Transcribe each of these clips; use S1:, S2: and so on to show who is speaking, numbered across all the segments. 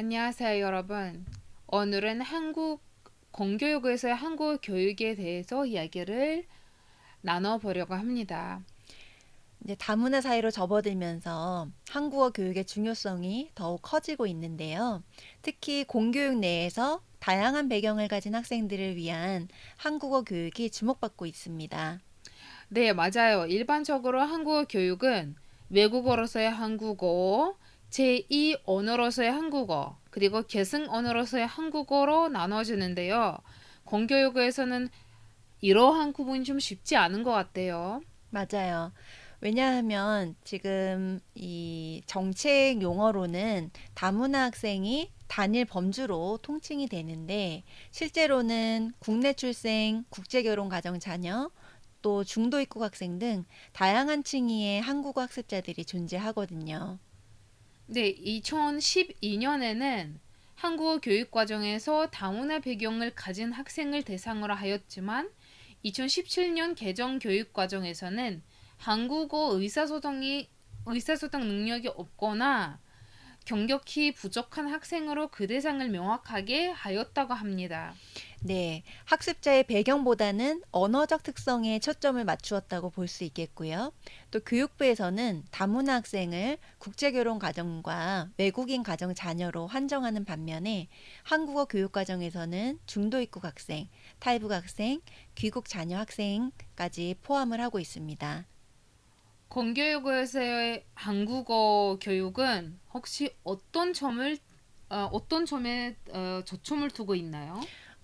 S1: 안녕하세요, 여러분. 오늘은 한국 공교육에서의 한국 교육에 대해서 이야기를 나눠보려고 합니다.
S2: 이제 다문화 사회로 접어들면서 한국어 교육의 중요성이 더욱 커지고 있는데요. 특히 공교육 내에서 다양한 배경을 가진 학생들을 위한 한국어 교육이 주목받고 있습니다.
S1: 네, 맞아요. 일반적으로 한국어 교육은 외국어로서의 한국어, 제2 언어로서의 한국어, 그리고 계승 언어로서의 한국어로 나눠지는데요. 공교육에서는 이러한 구분이 좀 쉽지 않은 것 같아요.
S2: 맞아요. 왜냐하면 지금 이 정책 용어로는 다문화 학생이 단일 범주로 통칭이 되는데 실제로는 국내 출생, 국제 결혼 가정 자녀, 또 중도 입국 학생 등 다양한 층위의 한국어 학습자들이 존재하거든요.
S1: 네, 2012년에는 한국어 교육 과정에서 다문화 배경을 가진 학생을 대상으로 하였지만 2017년 개정 교육 과정에서는 한국어 의사소통이 의사소통 능력이 없거나 경력이 부족한 학생으로 그 대상을 명확하게 하였다고 합니다.
S2: 네, 학습자의 배경보다는 언어적 특성에 초점을 맞추었다고 볼 수 있겠고요. 또 교육부에서는 다문화 학생을 국제결혼 가정과 외국인 가정 자녀로 한정하는 반면에 한국어 교육 과정에서는 중도 입국 학생, 탈북 학생, 귀국 자녀 학생까지 포함을 하고 있습니다.
S1: 공교육에서의 한국어 교육은 혹시 어떤 점을 어, 어떤 점에 어, 초점을 두고 있나요?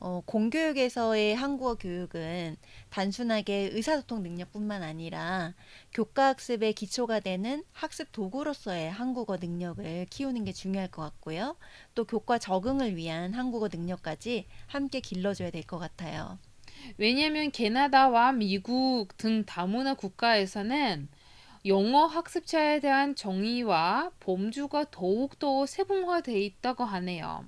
S2: 어, 공교육에서의 한국어 교육은 단순하게 의사소통 능력뿐만 아니라 교과학습의 기초가 되는 학습 도구로서의 한국어 능력을 키우는 게 중요할 것 같고요. 또 교과 적응을 위한 한국어 능력까지 함께 길러줘야 될 것 같아요.
S1: 왜냐하면 캐나다와 미국 등 다문화 국가에서는 영어 학습자에 대한 정의와 범주가 더욱더 세분화되어 있다고 하네요.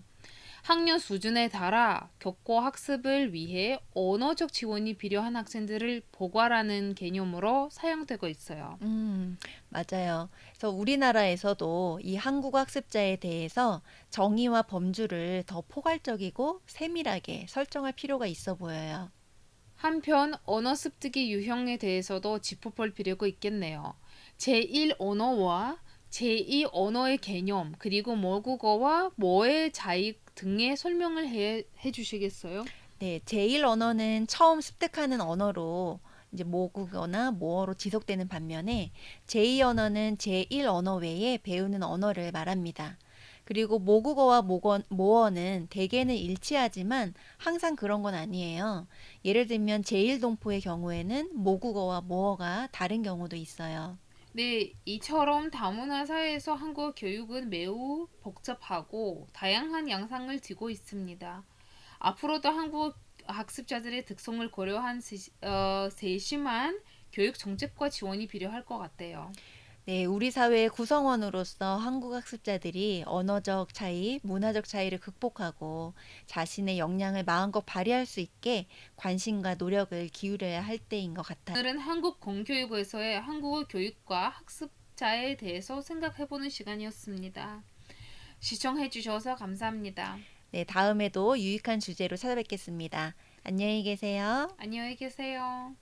S1: 학년 수준에 따라 교과 학습을 위해 언어적 지원이 필요한 학생들을 보괄하는 개념으로 사용되고 있어요.
S2: 음, 맞아요. 그래서 우리나라에서도 이 한국어 학습자에 대해서 정의와 범주를 더 포괄적이고 세밀하게 설정할 필요가 있어 보여요.
S1: 한편 언어 습득의 유형에 대해서도 짚어볼 필요가 있겠네요. 제1 언어와 제2 언어의 개념, 그리고 모국어와 뭐의 차이 등의 설명을 해, 해 주시겠어요?
S2: 네, 제1 언어는 처음 습득하는 언어로 이제 모국어나 모어로 지속되는 반면에 제2 언어는 제1 언어 외에 배우는 언어를 말합니다. 그리고 모국어와 모건, 모어는 대개는 일치하지만 항상 그런 건 아니에요. 예를 들면 제1동포의 경우에는 모국어와 모어가 다른 경우도 있어요.
S1: 네, 이처럼 다문화 사회에서 한국어 교육은 매우 복잡하고 다양한 양상을 띠고 있습니다. 앞으로도 한국어 학습자들의 특성을 고려한 세- 어, 세심한 교육 정책과 지원이 필요할 것 같아요.
S2: 네, 우리 사회의 구성원으로서 한국 학습자들이 언어적 차이, 문화적 차이를 극복하고 자신의 역량을 마음껏 발휘할 수 있게 관심과 노력을 기울여야 할 때인 것 같아요.
S1: 오늘은 한국 공교육에서의 한국어 교육과 학습자에 대해서 생각해보는 시간이었습니다. 시청해주셔서 감사합니다.
S2: 네, 다음에도 유익한 주제로 찾아뵙겠습니다. 안녕히 계세요.
S1: 안녕히 계세요.